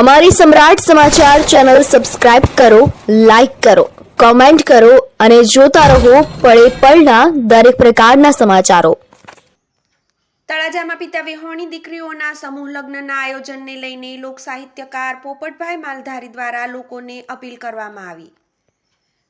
અમારી Samrat Samachar channel subscribe કરો, like કરો, કોમેન્ટ કરો અને જોતા રહો પળે પળના દરેક પ્રકારના સમાચારો. તળાજામાં પિતા વિહોણી દીકરીઓના સમૂહ લગ્નના આયોજનને લઈને લોક સાહિત્યકાર પોપટભાઈ માલધારી દ્વારા લોકોને અપીલ કરવામાં આવી.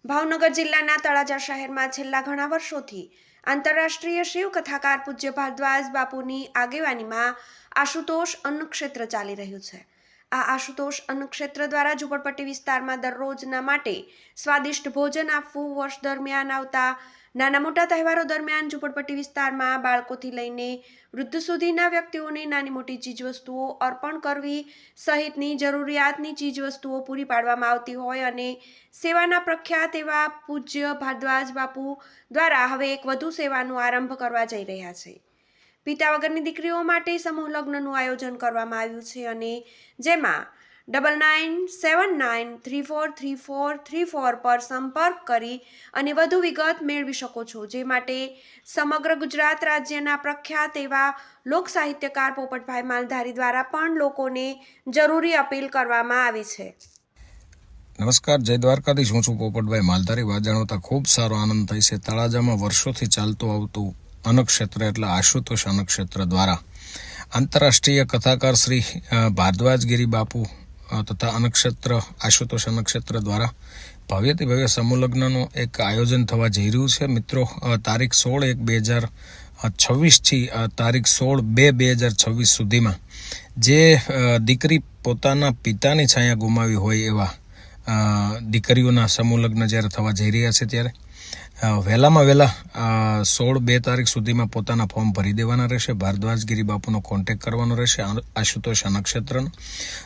ભાવનગર જિલ્લાના તળાજા શહેરમાં છેલ્લા ઘણા વર્ષોથી આંતરરાષ્ટ્રીય શિવ કથાકાર પૂજ્ય ભારદ્વાજ બાપુની આગેવાનીમાં આશુતોષ અન્નક્ષેત્ર ચાલી રહ્યું છે. આ આશુતોષ અન્નક્ષેત્ર દ્વારા ઝુંપડપટ્ટી વિસ્તારમાં દરરોજના માટે સ્વાદિષ્ટ ભોજન આપવું વર્ષ દરમિયાન આવતા નાના મોટા તહેવારો દરમિયાન ઝુંપડપટ્ટી વિસ્તારમાં બાળકોથી લઈને વૃદ્ધ સુધીના વ્યક્તિઓને નાની મોટી ચીજવસ્તુઓ અર્પણ કરવી સહિતની જરૂરિયાતની ચીજવસ્તુઓ પૂરી પાડવામાં આવતી હોય અને સેવાના પ્રખ્યાત એવા પૂજ્ય ભારદ્વાજ બાપુ દ્વારા હવે એક વધુ સેવાનો આરંભ કરવા જઈ રહ્યા છે. પિતા વગરની દીકરીઓ માટે સમૂહ લગ્નનું આયોજન કરવામાં આવ્યું છે અને જેમાં double nine seven nine three four three four three four પર સંપર્ક કરી અને વધુ વિગત મેળવી શકો છો. જે માટે સમગ્ર ગુજરાત રાજ્યના પ્રખ્યાત એવા લોક સાહિત્યકાર પોપટભાઈ માલધારી દ્વારા પણ લોકોને જરૂરી અપીલ કરવામાં આવી છે. નમસ્કાર, જય દ્વારકાધીશ. હું છું પોપટભાઈ માલધારી. વાત જાણવતા ખૂબ સારો આનંદ થાય છે. તળાજામાં વર્ષોથી ચાલતું આવતું અન્નક્ષેત્ર એટલે આશુતોષ અન્નક્ષેત્ર દ્વારા આંતરરાષ્ટ્રીય કથાકાર શ્રી ભારદ્વાજગીરી બાપુ તથા અનક્ષેત્ર, આશુતોષ અનક્ષેત્ર દ્વારા ભવ્યથી ભવ્ય સમુલગ્નનું એક આયોજન થવા જઈ રહ્યું છે. મિત્રો તારીખ સોળ એક બે હજાર છવ્વીસથી તારીખ સોળ બે બે હજાર છવ્વીસ સુધીમાં જે દીકરી પોતાના પિતાની છાયા ગુમાવી હોય એવા દીકરીઓના સમૂહ લગ્ન જ્યારે થવા જઈ રહ્યા છે ત્યારે વહેલામાં વહેલા સોળ બે તારીખ સુધીમાં પોતાના ફોર્મ ભરી દેવાના રહેશે. ભારદ્વાજગીરી બાપુનો કોન્ટેક કરવાનો રહેશે આશુતોષ નક્ષત્રનો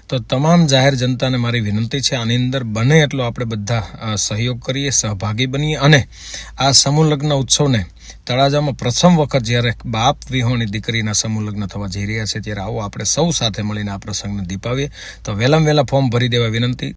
તો તમામ જાહેર જનતાને મારી વિનંતી છે, આની અંદર બને એટલો આપણે બધા સહયોગ કરીએ, સહભાગી બનીએ અને આ સમૂહ લગ્ન ઉત્સવને તળાજામાં પ્રથમ વખત જ્યારે બાપ વિહોણી દીકરીના સમૂહ લગ્ન થવા જઈ રહ્યા છે, ત્યારે આવો આપણે સૌ સાથે મળીને આ પ્રસંગને દીપાવીએ. તો વહેલામાં વહેલા ફોર્મ ભરી દેવા વિનંતી.